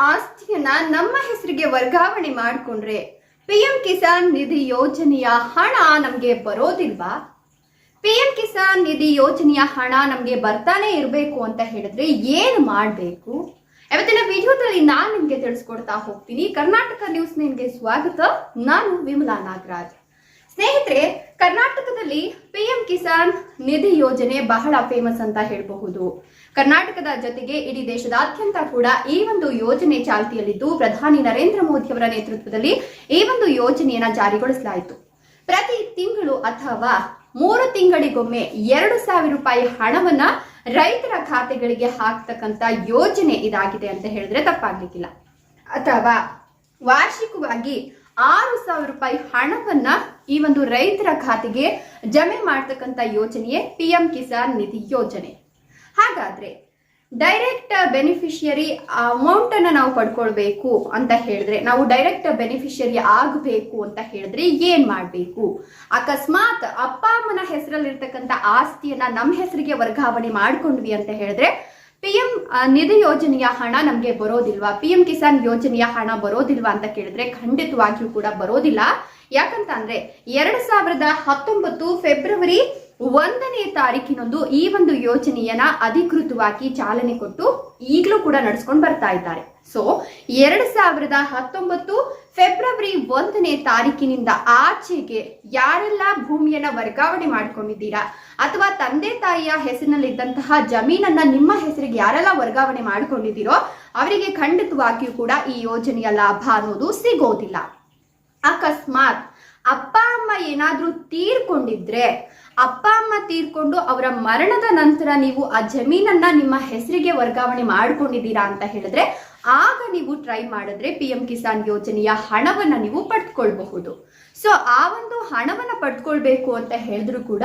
ಆಸ್ತಿಯನ್ನ ನಮ್ಮ ಹೆಸರಿಗೆ ವರ್ಗಾವಣೆ ಮಾಡಿಕೊಂಡ್ರೆ ಪಿ ಎಂ ಕಿಸಾನ್ ನಿಧಿ ಯೋಜನೆಯ ಹಣ ನಮಗೆ ಬರೋದಿಲ್ವಾ? ಪಿ ಎಂ ಕಿಸಾನ್ ನಿಧಿ ಯೋಜನೆಯ ಹಣ ನಮಗೆ ಬರ್ತಾನೆ ಇರಬೇಕು ಅಂತ ಹೇಳಿದ್ರೆ ಏನು ಮಾಡಬೇಕು? ಇವತ್ತಿನ ವಿಡಿಯೋದಲ್ಲಿ ನಾನು ನಿಮಗೆ ತಿಳಿಸ್ಕೊಡ್ತಾ ಹೋಗ್ತೀನಿ. ಕರ್ನಾಟಕ ನ್ಯೂಸ್ ನಿಮಗೆ ಸ್ವಾಗತ. ನಾನು ವಿಮಲಾ ನಾಗರಾಜ್. ಸ್ನೇಹಿತರೆ ಕರ್ನಾಟಕದಲ್ಲಿ ಪಿಎಂ ಕಿಸಾನ್ ನಿಧಿ ಯೋಜನೆ ಬಹಳ ಫೇಮಸ್ ಅಂತ ಹೇಳಬಹುದು. ಕರ್ನಾಟಕದ ಜೊತೆಗೆ ಇಡೀ ದೇಶದಾದ್ಯಂತ ಕೂಡ ಈ ಒಂದು ಯೋಜನೆ ಚಾಲ್ತಿಯಲ್ಲಿದ್ದು ಪ್ರಧಾನಿ ನರೇಂದ್ರ ಮೋದಿ ಅವರ ನೇತೃತ್ವದಲ್ಲಿ ಈ ಒಂದು ಯೋಜನೆಯನ್ನ ಜಾರಿಗೊಳಿಸಲಾಯಿತು. ಪ್ರತಿ ತಿಂಗಳು ಅಥವಾ ಮೂರು ತಿಂಗಳಿಗೊಮ್ಮೆ ಎರಡು ಸಾವಿರ ರೂಪಾಯಿ ಹಣವನ್ನ ರೈತರ ಖಾತೆಗಳಿಗೆ ಹಾಕ್ತಕ್ಕಂತ ಯೋಜನೆ ಇದಾಗಿದೆ ಅಂತ ಹೇಳಿದ್ರೆ ತಪ್ಪಾಗ್ಲಿಕ್ಕಿಲ್ಲ. ಅಥವಾ ವಾರ್ಷಿಕವಾಗಿ ಆರು ಸಾವಿರ ರೂಪಾಯಿ ಹಣವನ್ನ ಈ ಒಂದು ರೈತರ ಖಾತೆಗೆ ಜಮೆ ಮಾಡ್ತಕ್ಕಂಥ ಯೋಜನೆಯೇ ಪಿ ಎಂ ಕಿಸಾನ್ ನಿಧಿ ಯೋಜನೆ. ಹಾಗಾದ್ರೆ ಡೈರೆಕ್ಟ್ ಬೆನಿಫಿಷಿಯರಿ ಅಮೌಂಟ್ ಅನ್ನ ನಾವು ಪಡ್ಕೊಳ್ಬೇಕು ಅಂತ ಹೇಳಿದ್ರೆ, ನಾವು ಡೈರೆಕ್ಟ್ ಬೆನಿಫಿಷಿಯರಿ ಆಗಬೇಕು ಅಂತ ಹೇಳಿದ್ರೆ ಏನ್ ಮಾಡ್ಬೇಕು? ಅಕಸ್ಮಾತ್ ಅಪ್ಪ ಅಮ್ಮನ ಹೆಸರಲ್ಲಿರ್ತಕ್ಕಂಥ ಆಸ್ತಿಯನ್ನ ನಮ್ಮ ಹೆಸರಿಗೆ ವರ್ಗಾವಣೆ ಮಾಡ್ಕೊಂಡ್ವಿ ಅಂತ ಹೇಳಿದ್ರೆ ಪಿ ಎಂ ನಿಧಿ ಯೋಜನೆಯ ಹಣ ನಮಗೆ ಬರೋದಿಲ್ವಾ? ಪಿ ಎಂ ಕಿಸಾನ್ ಯೋಜನೆಯ ಹಣ ಬರೋದಿಲ್ವಾ ಅಂತ ಕೇಳಿದ್ರೆ ಖಂಡಿತವಾಗಿಯೂ ಕೂಡ ಬರೋದಿಲ್ಲ. ಯಾಕಂತ ಅಂದ್ರೆ ಎರಡ್ ಸಾವಿರದ ಹತ್ತೊಂಬತ್ತು ಫೆಬ್ರವರಿ ಒಂದನೇ ತಾರೀಕಿನೊಂದು ಈ ಒಂದು ಯೋಜನೆಯನ್ನ ಅಧಿಕೃತವಾಗಿ ಚಾಲನೆ ಕೊಟ್ಟು ಈಗಲೂ ಕೂಡ ನಡೆಸ್ಕೊಂಡು ಬರ್ತಾ ಇದ್ದಾರೆ. ಸೊ ಎರಡ್ ಸಾವಿರದ ಹತ್ತೊಂಬತ್ತು ಫೆಬ್ರವರಿ ಒಂದನೇ ತಾರೀಕಿನಿಂದ ಆಚೆಗೆ ಯಾರೆಲ್ಲ ಭೂಮಿಯನ್ನ ವರ್ಗಾವಣೆ ಮಾಡ್ಕೊಂಡಿದ್ದೀರಾ ಅಥವಾ ತಂದೆ ತಾಯಿಯ ಹೆಸರಿನಲ್ಲಿದ್ದಂತಹ ಜಮೀನನ್ನ ನಿಮ್ಮ ಹೆಸರಿಗೆ ಯಾರೆಲ್ಲ ವರ್ಗಾವಣೆ ಮಾಡ್ಕೊಂಡಿದ್ದೀರೋ ಅವರಿಗೆ ಖಂಡಿತವಾಗಿಯೂ ಕೂಡ ಈ ಯೋಜನೆಯ ಲಾಭ ಅನ್ನೋದು ಸಿಗೋದಿಲ್ಲ. ಅಕಸ್ಮಾತ್ ಅಪ್ಪ, ಅಮ್ಮ ಏನಾದ್ರೂ ತೀರ್ಕೊಂಡಿದ್ರೆ, ಅಪ್ಪ, ಅಮ್ಮ ತೀರ್ಕೊಂಡು ಅವರ ಮರಣದ ನಂತರ ನೀವು ಆ ಜಮೀನನ್ನ ನಿಮ್ಮ ಹೆಸರಿಗೆ ವರ್ಗಾವಣೆ ಮಾಡ್ಕೊಂಡಿದ್ದೀರಾ ಅಂತ ಹೇಳಿದ್ರೆ, ಆಗ ನೀವು ಟ್ರೈ ಮಾಡಿದ್ರೆ ಪಿ ಎಂ ಕಿಸಾನ್ ಯೋಜನೆಯ ಹಣವನ್ನ ನೀವು ಪಡ್ಕೊಳ್ಬಹುದು. ಸೊ ಆ ಒಂದು ಹಣವನ್ನ ಪಡ್ಕೊಳ್ಬೇಕು ಅಂತ ಹೇಳಿದ್ರು ಕೂಡ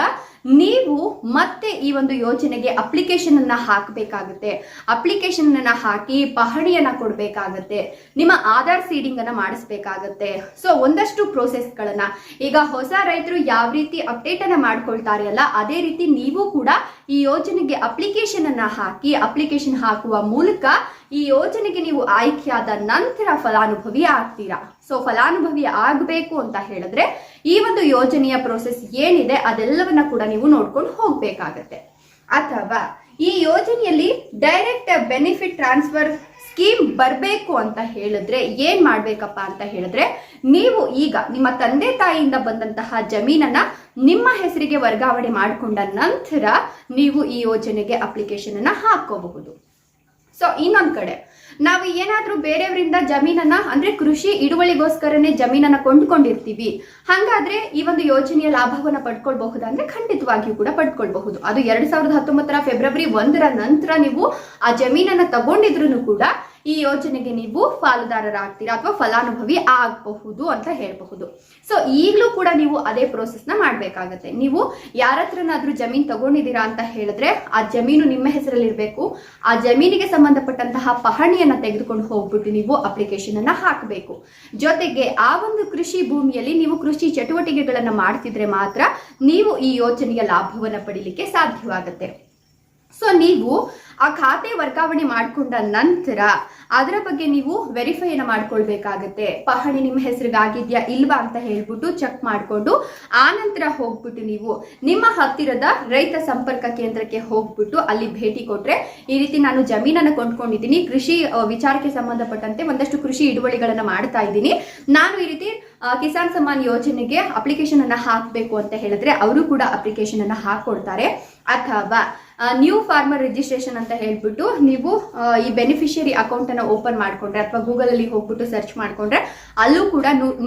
ನೀವು ಮತ್ತೆ ಈ ಒಂದು ಯೋಜನೆಗೆ ಅಪ್ಲಿಕೇಶನ್ ಅನ್ನ ಹಾಕಬೇಕಾಗುತ್ತೆ. ಅಪ್ಲಿಕೇಶನ್ ಅನ್ನ ಹಾಕಿ ಪಹಣಿಯನ್ನ ಕೊಡ್ಬೇಕಾಗತ್ತೆ. ನಿಮ್ಮ ಆಧಾರ್ ಸೀಡಿಂಗ್ ಅನ್ನ ಮಾಡಿಸ್ಬೇಕಾಗತ್ತೆ. ಸೊ ಒಂದಷ್ಟು ಪ್ರೋಸೆಸ್ಗಳನ್ನ ಈಗ ಹೊಸ ರೈತರು ಯಾವ ರೀತಿ ಅಪ್ಡೇಟ್ ಅನ್ನ ಮಾಡ್ಕೊಳ್ತಾರೆ ಅಲ್ಲ, ಅದೇ ರೀತಿ ನೀವು ಕೂಡ ಈ ಯೋಜನೆಗೆ ಅಪ್ಲಿಕೇಶನ್ ಅನ್ನ ಹಾಕಿ ಅಪ್ಲಿಕೇಶನ್ ಹಾಕುವ ಮೂಲಕ ಈ ಯೋಜನೆಗೆ ನೀವು ಆಯ್ಕೆಯಾದ ನಂತರ ಫಲಾನುಭವಿ ಆಗ್ತೀರಾ? ಸೊ ಫಲಾನುಭವಿ ಆಗಬೇಕು ಅಂತ ಹೇಳಿದ್ರೆ ಈ ಒಂದು ಯೋಜನೆಯ ಪ್ರೋಸೆಸ್ ಏನಿದೆ ಅದೆಲ್ಲವನ್ನ ಕೂಡ ನೀವು ನೋಡ್ಕೊಂಡು ಹೋಗ್ಬೇಕಾಗತ್ತೆ. ಅಥವಾ ಈ ಯೋಜನೆಯಲ್ಲಿ ಡೈರೆಕ್ಟ್ ಬೆನಿಫಿಟ್ ಟ್ರಾನ್ಸ್ಫರ್ ಸ್ಕೀಮ್ ಬರಬೇಕು ಅಂತ ಹೇಳಿದ್ರೆ ಏನ್ ಮಾಡ್ಬೇಕಪ್ಪ ಅಂತ ಹೇಳಿದ್ರೆ ನೀವು ಈಗ ನಿಮ್ಮ ತಂದೆ ತಾಯಿಯಿಂದ ಬಂದಂತಹ ಜಮೀನನ್ನ ನಿಮ್ಮ ಹೆಸರಿಗೆ ವರ್ಗಾವಣೆ ಮಾಡಿಕೊಂಡ ನಂತರ ನೀವು ಈ ಯೋಜನೆಗೆ ಅಪ್ಲಿಕೇಶನ್ ಅನ್ನ ಹಾಕೋಬಹುದು. ಸೊ ಇನ್ನೊಂದ್ ಕಡೆ, ನಾವು ಏನಾದ್ರೂ ಬೇರೆಯವರಿಂದ ಜಮೀನನ್ನ, ಅಂದ್ರೆ ಕೃಷಿ ಇಡುವಳಿಗೋಸ್ಕರನೇ ಜಮೀನನ್ನ ಕೊಂಡ್ಕೊಂಡಿರ್ತೀವಿ. ಹಂಗಾದ್ರೆ ಈ ಒಂದು ಯೋಜನೆಯ ಲಾಭವನ್ನ ಪಡ್ಕೊಳ್ಬಹುದಂದ್ರೆ ಖಂಡಿತವಾಗಿಯೂ ಕೂಡ ಪಡ್ಕೊಳ್ಬಹುದು. ಅದು ಎರಡ್ ಸಾವಿರದ ಹತ್ತೊಂಬತ್ತರ ಫೆಬ್ರವರಿ ಒಂದರ ನಂತರ ನೀವು ಆ ಜಮೀನನ್ನ ತಗೊಂಡಿದ್ರು ಕೂಡ ಈ ಯೋಜನೆಗೆ ನೀವು ಪಾಲುದಾರರಾಗ್ತೀರಾ ಅಥವಾ ಫಲಾನುಭವಿ ಆಗಬಹುದು ಅಂತ ಹೇಳಬಹುದು. ಸೊ ಈಗಲೂ ಕೂಡ ನೀವು ಅದೇ ಪ್ರೋಸೆಸ್ನ ಮಾಡಬೇಕಾಗತ್ತೆ. ನೀವು ಯಾರ ಹತ್ರನಾದ್ರೂ ಜಮೀನು ತಗೊಂಡಿದ್ದೀರಾ ಅಂತ ಹೇಳಿದ್ರೆ ಆ ಜಮೀನು ನಿಮ್ಮ ಹೆಸರಲ್ಲಿರಬೇಕು ಆ ಜಮೀನಿಗೆ ಸಂಬಂಧಪಟ್ಟಂತಹ ಪಹಣಿಯನ್ನ ತೆಗೆದುಕೊಂಡು ಹೋಗ್ಬಿಟ್ಟು ನೀವು ಅಪ್ಲಿಕೇಶನ್ ಅನ್ನ ಹಾಕಬೇಕು. ಜೊತೆಗೆ ಆ ಒಂದು ಕೃಷಿ ಭೂಮಿಯಲ್ಲಿ ನೀವು ಕೃಷಿ ಚಟುವಟಿಕೆಗಳನ್ನ ಮಾಡ್ತಿದ್ರೆ ಮಾತ್ರ ನೀವು ಈ ಯೋಜನೆಯ ಲಾಭವನ್ನ ಪಡಿಲಿಕ್ಕೆ ಸಾಧ್ಯವಾಗುತ್ತೆ. ಸೊ ನೀವು ಆ ಖಾತೆ ವರ್ಗಾವಣೆ ಮಾಡಿಕೊಂಡ ನಂತರ ಅದರ ಬಗ್ಗೆ ನೀವು ವೆರಿಫೈನ ಮಾಡ್ಕೊಳ್ಬೇಕಾಗತ್ತೆ. ಪಹಣಿ ನಿಮ್ಮ ಹೆಸರಿಗಾಗಿದ್ಯಾ ಇಲ್ವಾ ಅಂತ ಹೇಳ್ಬಿಟ್ಟು ಚೆಕ್ ಮಾಡಿಕೊಂಡು ಆನಂತರ ನಂತರ ಹೋಗ್ಬಿಟ್ಟು ನೀವು ನಿಮ್ಮ ಹತ್ತಿರದ ರೈತ ಸಂಪರ್ಕ ಕೇಂದ್ರಕ್ಕೆ ಹೋಗ್ಬಿಟ್ಟು ಅಲ್ಲಿ ಭೇಟಿ ಕೊಟ್ರೆ ಈ ರೀತಿ ನಾನು ಜಮೀನನ್ನು ಕೊಂಡ್ಕೊಂಡಿದ್ದೀನಿ. ಕೃಷಿ ವಿಚಾರಕ್ಕೆ ಸಂಬಂಧಪಟ್ಟಂತೆ ಒಂದಷ್ಟು ಕೃಷಿ ಇಳುವಳಿಗಳನ್ನ ಮಾಡ್ತಾ ಇದ್ದೀನಿ. ನಾನು ಈ ರೀತಿ ಕಿಸಾನ್ ಸಮ್ಮಾನ್ ಯೋಜನೆಗೆ ಅಪ್ಲಿಕೇಶನ್ ಅನ್ನ ಹಾಕಬೇಕು ಅಂತ ಹೇಳಿದ್ರೆ ಅವರು ಕೂಡ ಅಪ್ಲಿಕೇಶನ್ ಅನ್ನ ಹಾಕೊಡ್ತಾರೆ. ಅಥವಾ ನ್ಯೂ ಫಾರ್ಮರ್ ರಿಜಿಸ್ಟ್ರೇಷನ್ ಅಂತ ಹೇಳ್ಬಿಟ್ಟು ನೀವು ಈ ಬೆನಿಫಿಷಿಯರಿ ಅಕೌಂಟ್ ಅನ್ನ ಓಪನ್ ಮಾಡ್ಕೊಂಡ್ರೆ ಅಥವಾ ಗೂಗಲ್ ಅಲ್ಲಿ ಹೋಗ್ಬಿಟ್ಟು ಸರ್ಚ್ ಮಾಡ್ಕೊಂಡ್ರೆ ಅಲ್ಲೂ ಕೂಡ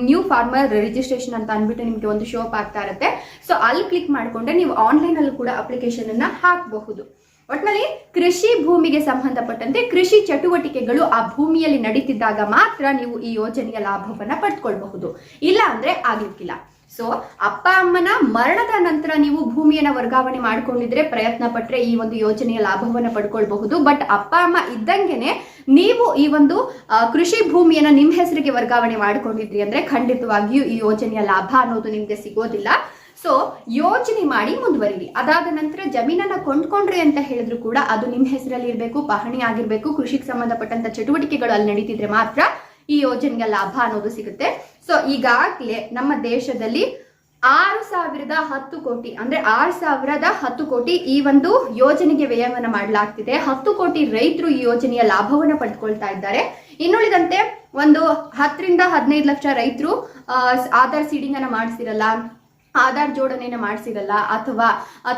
ನ್ಯೂ ಫಾರ್ಮರ್ ರಿಜಿಸ್ಟ್ರೇಷನ್ ಅಂತ ಅಂದ್ಬಿಟ್ಟು ನಿಮಗೆ ಒಂದು ಶೋಪ್ ಆಗ್ತಾ ಇರುತ್ತೆ. ಸೊ ಅಲ್ಲಿ ಕ್ಲಿಕ್ ಮಾಡ್ಕೊಂಡ್ರೆ ನೀವು ಆನ್ಲೈನ್ ಅಲ್ಲೂ ಕೂಡ ಅಪ್ಲಿಕೇಶನ್ ಅನ್ನ ಹಾಕಬಹುದು. ಒಟ್ನಲ್ಲಿ ಕೃಷಿ ಭೂಮಿಗೆ ಸಂಬಂಧಪಟ್ಟಂತೆ ಕೃಷಿ ಚಟುವಟಿಕೆಗಳು ಆ ಭೂಮಿಯಲ್ಲಿ ನಡೀತಿದ್ದಾಗ ಮಾತ್ರ ನೀವು ಈ ಯೋಜನೆಯ ಲಾಭವನ್ನ ಪಡ್ಕೊಳ್ಬಹುದು. ಇಲ್ಲ ಅಂದ್ರೆ ಆಗ್ಲಿಕ್ಕಿಲ್ಲ. ಸೊ ಅಪ್ಪ, ಅಮ್ಮನ ಮರಣದ ನಂತರ ನೀವು ಭೂಮಿಯನ್ನ ವರ್ಗಾವಣೆ ಮಾಡ್ಕೊಂಡಿದ್ರೆ ಪ್ರಯತ್ನ ಪಟ್ರೆ ಈ ಒಂದು ಯೋಜನೆಯ ಲಾಭವನ್ನ ಪಡ್ಕೊಳ್ಬಹುದು. ಬಟ್ ಅಪ್ಪ, ಅಮ್ಮ ಇದ್ದಂಗೆನೆ ನೀವು ಈ ಒಂದು ಕೃಷಿ ಭೂಮಿಯನ್ನ ನಿಮ್ಮ ಹೆಸರಿಗೆ ವರ್ಗಾವಣೆ ಮಾಡ್ಕೊಂಡಿದ್ರಿ ಅಂದ್ರೆ ಖಂಡಿತವಾಗಿಯೂ ಈ ಯೋಜನೆಯ ಲಾಭ ಅನ್ನೋದು ನಿಮ್ಗೆ ಸಿಗೋದಿಲ್ಲ. ಸೊ ಯೋಚನೆ ಮಾಡಿ ಮುಂದುವರಿಲಿ ಅದಾದ ನಂತರ ಜಮೀನನ್ನ ಕೊಂಡ್ಕೊಂಡ್ರಿ ಅಂತ ಹೇಳಿದ್ರು ಕೂಡ ಅದು ನಿಮ್ಮ ಹೆಸರಲ್ಲಿ ಇರಬೇಕು, ಪಹಣಿ ಆಗಿರ್ಬೇಕು, ಕೃಷಿಗೆ ಸಂಬಂಧಪಟ್ಟಂತ ಚಟುವಟಿಕೆಗಳು ಅಲ್ಲಿ ನಡೀತಿದ್ರೆ ಮಾತ್ರ ಈ ಯೋಜನೆಗೆ ಲಾಭ ಅನ್ನೋದು ಸಿಗುತ್ತೆ. ಸೊ ಈಗಾಗಲೇ ನಮ್ಮ ದೇಶದಲ್ಲಿ ಆರು ಸಾವಿರದ ಹತ್ತು ಕೋಟಿ, ಅಂದ್ರೆ ಆರು ಸಾವಿರದ ಹತ್ತು ಕೋಟಿ ಈ ಒಂದು ಯೋಜನೆಗೆ ವ್ಯಯವನ್ನ ಮಾಡಲಾಗ್ತಿದೆ. ಹತ್ತು ಕೋಟಿ ರೈತರು ಈ ಯೋಜನೆಯ ಲಾಭವನ್ನ ಪಡ್ಕೊಳ್ತಾ ಇದ್ದಾರೆ. ಇನ್ನುಳಿದಂತೆ ಒಂದು ಹತ್ತರಿಂದ ಹದಿನೈದು ಲಕ್ಷ ರೈತರು ಆಧಾರ್ ಸೀಡಿಂಗ್ ಅನ್ನ ಮಾಡಿಸಿರಲ್ಲ ಆಧಾರ್ ಜೋಡಣೆನ ಮಾಡಿಸಿರಲ್ಲ ಅಥವಾ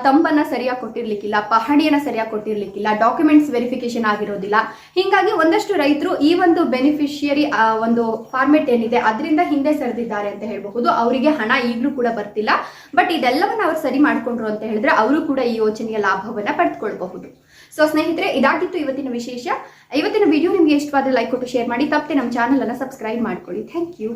ತಂಬನ್ನ ಸರಿಯಾಗಿ ಕೊಟ್ಟಿರ್ಲಿಕ್ಕಿಲ್ಲ, ಪಹಣಿಯನ್ನ ಸರಿಯಾಗಿ ಕೊಟ್ಟಿರ್ಲಿಕ್ಕಿಲ್ಲ ಡಾಕ್ಯುಮೆಂಟ್ಸ್ ವೆರಿಫಿಕೇಶನ್ ಆಗಿರೋದಿಲ್ಲ. ಹಿಂಗಾಗಿ ಒಂದಷ್ಟು ರೈತರು ಈ ಒಂದು ಬೆನಿಫಿಷಿಯರಿ ಒಂದು ಫಾರ್ಮೆಟ್ ಏನಿದೆ, ಅದರಿಂದ ಹಿಂದೆ ಸರಿದಿದ್ದಾರೆ ಅಂತ ಹೇಳಬಹುದು. ಅವರಿಗೆ ಹಣ ಈಗಲೂ ಕೂಡ ಬರ್ತಿಲ್ಲ. ಬಟ್ ಇದೆಲ್ಲವನ್ನ ಅವ್ರು ಸರಿ ಮಾಡ್ಕೊಂಡ್ರು ಅಂತ ಹೇಳಿದ್ರೆ ಅವರು ಕೂಡ ಈ ಯೋಜನೆಯ ಲಾಭವನ್ನ ಪಡೆದುಕೊಳ್ಬಹುದು ಸೊ ಸ್ನೇಹಿತರೆ, ಇದಾಗಿತ್ತು ಇವತ್ತಿನ ವಿಶೇಷ. ಇವತ್ತಿನ ವಿಡಿಯೋ ನಿಮಗೆ ಇಷ್ಟವಾದ್ರೆ ಲೈಕ್ ಕೊಟ್ಟು ಶೇರ್ ಮಾಡಿ. ತಪ್ಪದೆ ನಮ್ಮ ಚಾನಲ್ ಅನ್ನ ಸಬ್ಸ್ಕ್ರೈಬ್ ಮಾಡ್ಕೊಳ್ಳಿ. Thank you